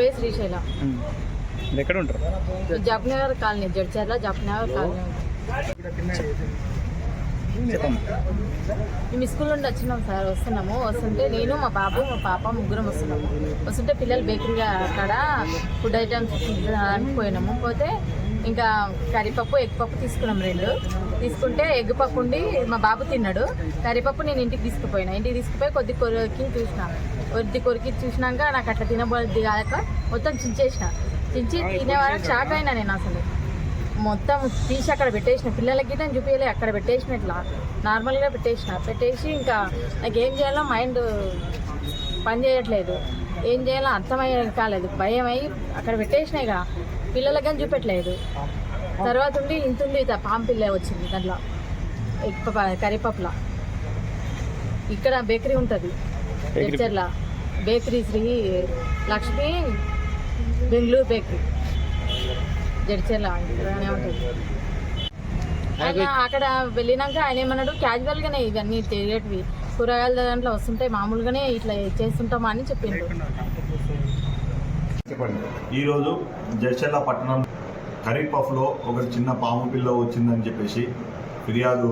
పేరు శ్రీశైల. మీరు ఎక్కడ ఉంటారు? Japnagar colony Jadcherla Japnagar colony. మేము స్కూల్ నుండి వచ్చినాం సార్ వస్తున్నాము. వస్తుంటే నేను మా బాబు మా పాప ముగ్గురం వస్తున్నాము. వస్తుంటే పిల్లలు బేకరీ అక్కడ ఫుడ్ ఐటమ్స్ తినడానికి పోయినాము. పోతే ఇంకా కరిపప్పు ఎగ్ పప్పు తీసుకున్నాం రెండు. తీసుకుంటే ఎగ్ పప్పు ఉండి మా బాబు తిన్నాడు. కరిపప్పు నేను ఇంటికి తీసుకుపోయినా. ఇంటికి తీసుకుపోయి కొద్ది కొరికి చూసిన. కొద్ది కొరికి చూసినాక నాకు అట్లా తినబోద్ది కాక మొత్తం చించేసిన. చించి తినే వరకు షాక్ అయినా నేను అసలు. మొత్తం తీసి అక్కడ పెట్టేసిన. పిల్లలకి నేను చూపించలే అక్కడ పెట్టేసిన ఇట్లా. నార్మల్గా పెట్టేసిన. పెట్టేసి ఇంకా నాకు ఏం చేయాలో మైండ్ పని చేయట్లేదు. ఏం చేయాలో అర్థమయ్యే కాలేదు. భయం అయ్యి అక్కడ పెట్టేసినాయి కదా పిల్లలకి కానీ చూపెట్టలేదు. తర్వాత ఉండి ఇంత ఉంది పాము పిల్ల వచ్చింది దాంట్లో. కర్రీపప్పుల ఇక్కడ బేకరీ ఉంటుంది. లెక్చర్ల బేకరీ శ్రీ లక్ష్మి బెంగళూరు బేకరీ. జడ్చర్ల. ఉంటుంది. ఆయన అక్కడ వెళ్ళినాక ఆయన ఏమన్నాడు క్యాజువల్ గానే ఇవన్నీ తెలియటివి కూరగాయల దాంట్లో వస్తుంటాయి మామూలుగానే ఇట్లా చేస్తుంటామా అని చెప్పండి. ఈరోజు జడ్చర్ల పట్టణం ఖరీఫ్లో ఒక చిన్న పాము పిల్ల వచ్చిందని చెప్పేసి ఫిర్యాదు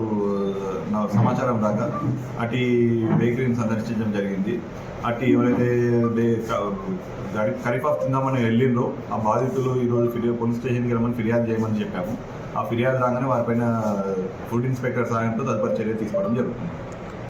నా సమాచారం దాకా అటు బేకరీని సందర్శించడం జరిగింది. అటు ఎవరైతే ఖరీఫ్ క- తిందామని వెళ్ళిండ్రో ఆ బాధితులు ఈరోజు ఫిర్యాదు పోలీస్ స్టేషన్కి రమ్మని ఫిర్యాదు చేయమని చెప్పాము. ఆ ఫిర్యాదు రాగానే వారిపైన ఫుడ్ ఇన్స్పెక్టర్ సహాయంతో తదుపరి చర్య తీసుకోవడం జరుగుతుంది.